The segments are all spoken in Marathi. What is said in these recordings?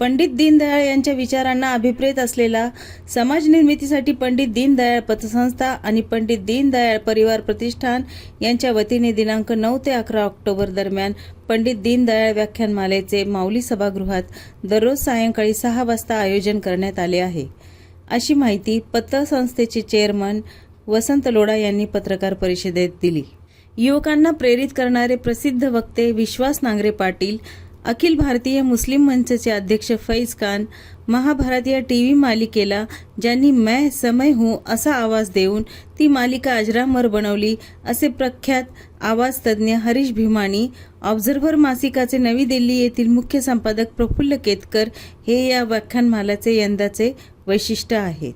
पंडित दीनदयाळ यांच्या विचारांना अभिप्रेत असलेला समाज निर्मितीसाठी पंडित दीनदयाळ पतसंस्था आणि पंडित दीनदयाळ परिवार प्रतिष्ठान यांच्या वतीने दिनांक नऊ ते अकरा ऑक्टोबर दरम्यान पंडित दीनदयाळ व्याख्यानमालेचे माऊली सभागृहात दररोज सायंकाळी सहा वाजता आयोजन करण्यात आले आहे. अशी माहिती पतसंस्थेचे चेअरमन वसंत लोढा यांनी पत्रकार परिषदेत दिली. युवकांना प्रेरित करणारे प्रसिद्ध वक्ते विश्वास नांगरे पाटील अखिल भारतीय मुस्लिम मंचचे अध्यक्ष फैज खान महाभारत या टी व्ही मालिकेला ज्यांनी मैं समय हूँ असा आवाज देऊन ती मालिका अजरामर बनवली असे प्रख्यात आवाज तज्ज्ञ हरीश भीमानी ऑब्झर्व्हर मासिकाचे नवी दिल्ली येथील मुख्य संपादक प्रफुल्ल केतकर हे या व्याख्यानमालाचे यंदाचे वैशिष्ट्य आहेत.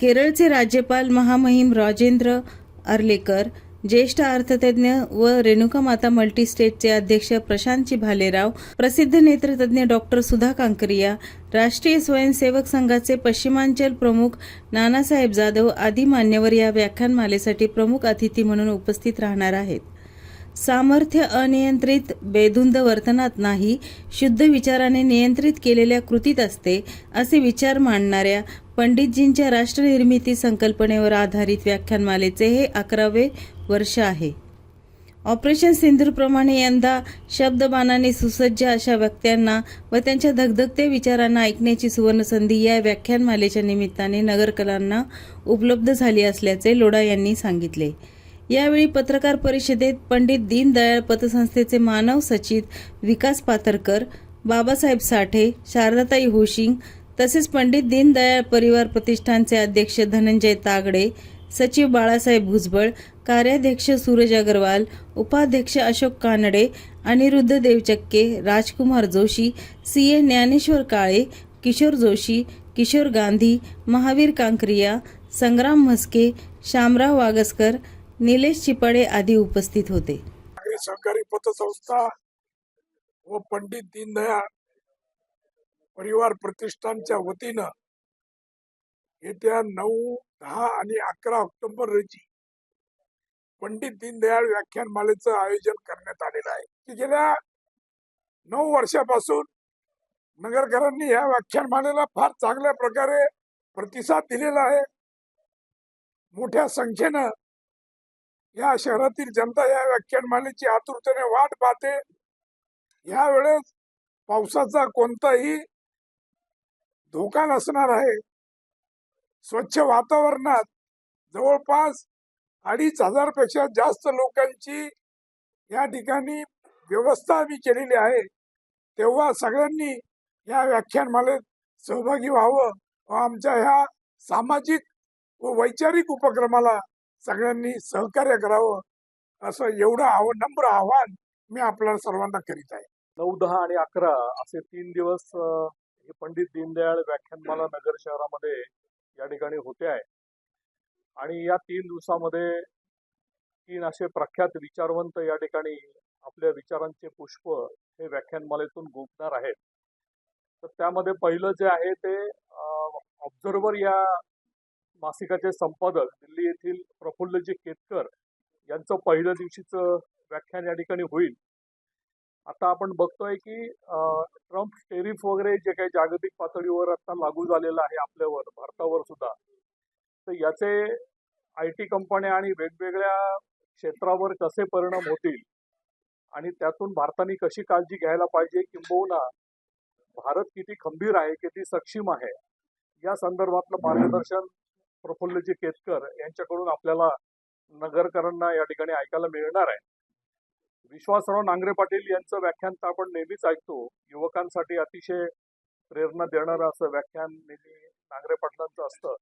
केरळचे राज्यपाल महामहिम राजेंद्र अर्लेकर ज्येष्ठ अर्थतज्ञ व रेणुका माता मल्टीस्टेटचे अध्यक्ष प्रशांतजी भालेराव प्रसिद्ध नेत्रतज्ञ डॉक्टर सुधा कांकरिया राष्ट्रीय स्वयंसेवक संघाचे पश्चिमांचल प्रमुख नानासाहेब जाधव आदी मान्यवर या व्याख्यानमालेसाठी प्रमुख अतिथी म्हणून उपस्थित राहणार आहेत. सामर्थ्य अनियंत्रित बेधुंद वर्तनात नाही शुद्ध विचाराने नियंत्रित केलेल्या कृतीत असते असे विचार मांडणाऱ्या पंडितजींच्या राष्ट्रनिर्मिती संकल्पनेवर आधारित व्याख्यानमालेचे हे अकरावे वर्ष आहे. ऑपरेशन सिंधूरप्रमाणे यंदा शब्दबाणाने सुसज्ज अशा व्यक्त्यांना व त्यांच्या धगधगत्या विचारांना ऐकण्याची सुवर्णसंधी या व्याख्यानमालेच्या निमित्ताने नगरकलांना उपलब्ध झाली असल्याचे लोढा यांनी सांगितले. यावेळी पत्रकार परिषदेत पंडित दीनदयाळ पतसंस्थेचे मानव सचिव विकास पातरकर बाबासाहेब साठे शारदाताई होशिंग तसेच पंडित दीनदयाळ परिवार प्रतिष्ठानचे अध्यक्ष धनंजय तागडे सचिव बाळासाहेब भुजबळ कार्याध्यक्ष सूरज अग्रवाल उपाध्यक्ष अशोक कानडे अनिरुद्ध देवचक्के राजकुमार जोशी सी ए ज्ञानेश्वर काळे किशोर जोशी किशोर गांधी महावीर कांकरिया संग्राम म्हस्के शामराव वागसकर निलेश चिपाडे आदी उपस्थित होते. सहकारी पतसंस्था व पंडित दीनदयाळ परिवार प्रतिष्ठानच्या वतीनं येत्या नऊ दहा आणि अकरा ऑक्टोबर रोजी पंडित दीनदयाळ व्याख्यानमालेचं आयोजन करण्यात आलेलं आहे. की गेल्या नऊ वर्षापासून नगरकरांनी या व्याख्यानमालेला फार चांगल्या प्रकारे प्रतिसाद दिलेला आहे. मोठ्या संख्येनं या शहरातील जनता या व्याख्यानमालेची आतुरतेने वाट पाहते. यावेळेस पावसाचा कोणताही धोका नसणार आहे. स्वच्छ वातावरणात जवळपास अडीच हजारपेक्षा जास्त लोकांची या ठिकाणी व्यवस्था आम्ही केलेली आहे. तेव्हा सगळ्यांनी या व्याख्यानमालेत सहभागी व्हावं व आमच्या ह्या सामाजिक व वैचारिक उपक्रमाला सगळ्यांनी सहकार्य करावं असं एवढं आव नम्र आव्हान मी आपल्याला सर्वांना करीत आहे. नऊ दहा आणि अकरा असे तीन दिवस हे पंडित दीनदयाळ व्याख्यानमाला नगर शहरामध्ये या ठिकाणी होते आहे. आणि या तीन दिवसामध्ये तीन असे प्रख्यात विचारवंत या ठिकाणी आपल्या विचारांचे पुष्प हे व्याख्यानमालेतून गोपणार आहेत. तर त्यामध्ये पहिलं जे आहे ते ऑब्झर्वर या मासिकाचे संपादक दिल्ली येथील प्रफुल्लजी केतकर यांचं पहिल्या दिवशीचं व्याख्यान या ठिकाणी होईल. आता आपण बघतोय की ट्रम्प टेरिफ वगैरे जे काही जागतिक पातळीवर आता लागू झालेलं आहे आपल्यावर भारतावर सुद्धा तर याचे आय टी कंपन्या आणि वेगवेगळ्या क्षेत्रावर कसे परिणाम होतील आणि त्यातून भारताने कशी काळजी घ्यायला पाहिजे किंबहुना भारत किती खंबीर आहे किती सक्षम आहे या संदर्भातलं मार्गदर्शन प्रफुल्लजी केतकर यांच्याकडून आपल्याला नगरकरांना या ठिकाणी ऐकायला मिळणार आहे. विश्वासराव नांगरे पाटील यांचं व्याख्यान तर आपण नेहमीच ऐकतो. युवकांसाठी अतिशय प्रेरणा देणारं असं व्याख्यान नेहमी नांगरे पाटलांचं असतं.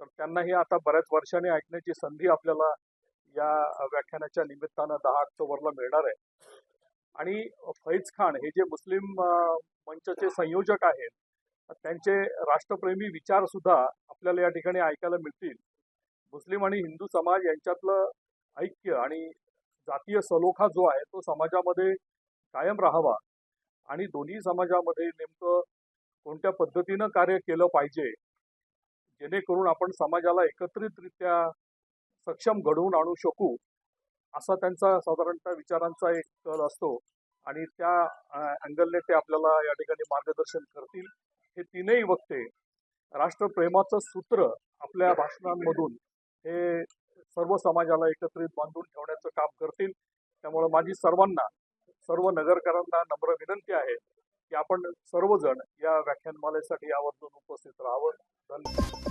तर त्यांनाही आता बऱ्याच वर्षांनी ऐकण्याची संधी आपल्याला या व्याख्यानाच्या निमित्तानं दहा ऑक्टोबरला मिळणार आहे. आणि फैज खान हे जे मुस्लिम मंचचे संयोजक आहेत त्यांचे राष्ट्रप्रेमी विचार सुद्धा आपल्याला या ठिकाणी ऐकायला मिळतील. मुस्लिम आणि हिंदू समाज यांच्यातलं ऐक्य आणि जातीय सलोखा जो आहे तो समाजामध्ये कायम राहावा. आणि दोन्ही समाजामध्ये नेमकं कोणत्या पद्धतीनं कार्य केलं पाहिजे जेणेकरून आपण समाजाला एकत्रितरित्या सक्षम घडवून आणू शकू असा त्यांचा साधारणतः विचारांचा एक कल असतो. आणि त्या अँगलने ते आपल्याला या ठिकाणी मार्गदर्शन करतील. हे तीनही वक्ते राष्ट्रप्रेमाचं सूत्र आपल्या भाषणांमधून हे सर्व समाजाला एकत्रित बांधून ठेवण्याचं काम करतील. त्यामुळे माझी सर्वांना सर्व नगरकरांना नम्र विनंती आहे की आपण सर्वजण या व्याख्यानमालेसाठी आवर्जून उपस्थित राहावं. धन्यवाद.